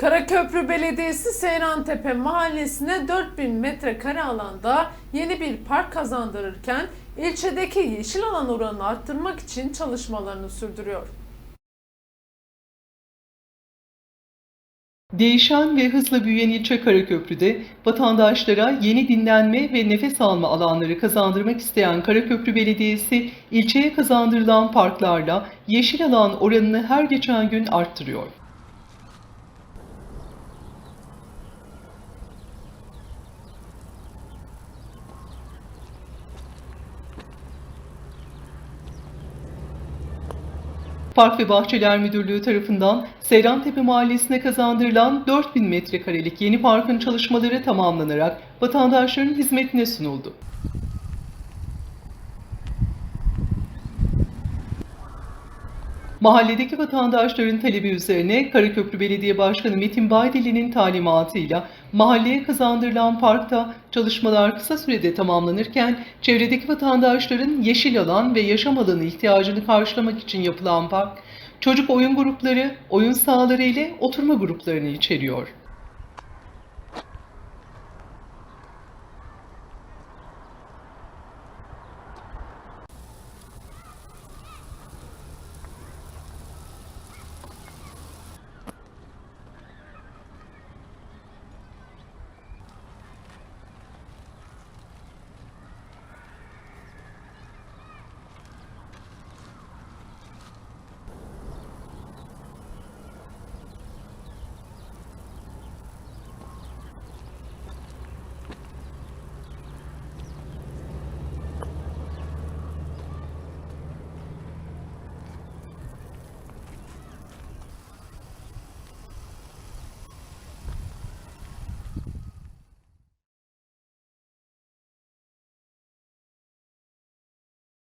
Karaköprü Belediyesi Seyrantepe Mahallesi'ne 4000 metrekare alanda yeni bir park kazandırırken ilçedeki yeşil alan oranını arttırmak için çalışmalarını sürdürüyor. Değişen ve hızla büyüyen ilçe Karaköprü'de vatandaşlara yeni dinlenme ve nefes alma alanları kazandırmak isteyen Karaköprü Belediyesi ilçeye kazandırılan parklarla yeşil alan oranını her geçen gün arttırıyor. Park ve Bahçeler Müdürlüğü tarafından Seyrantepe Mahallesi'ne kazandırılan 4000 metrekarelik yeni parkın çalışmaları tamamlanarak vatandaşların hizmetine sunuldu. Mahalledeki vatandaşların talebi üzerine Karaköprü Belediye Başkanı Metin Baydeli'nin talimatıyla mahalleye kazandırılan parkta çalışmalar kısa sürede tamamlanırken çevredeki vatandaşların yeşil alan ve yaşam alanı ihtiyacını karşılamak için yapılan park çocuk oyun grupları, oyun sahaları ile oturma gruplarını içeriyor.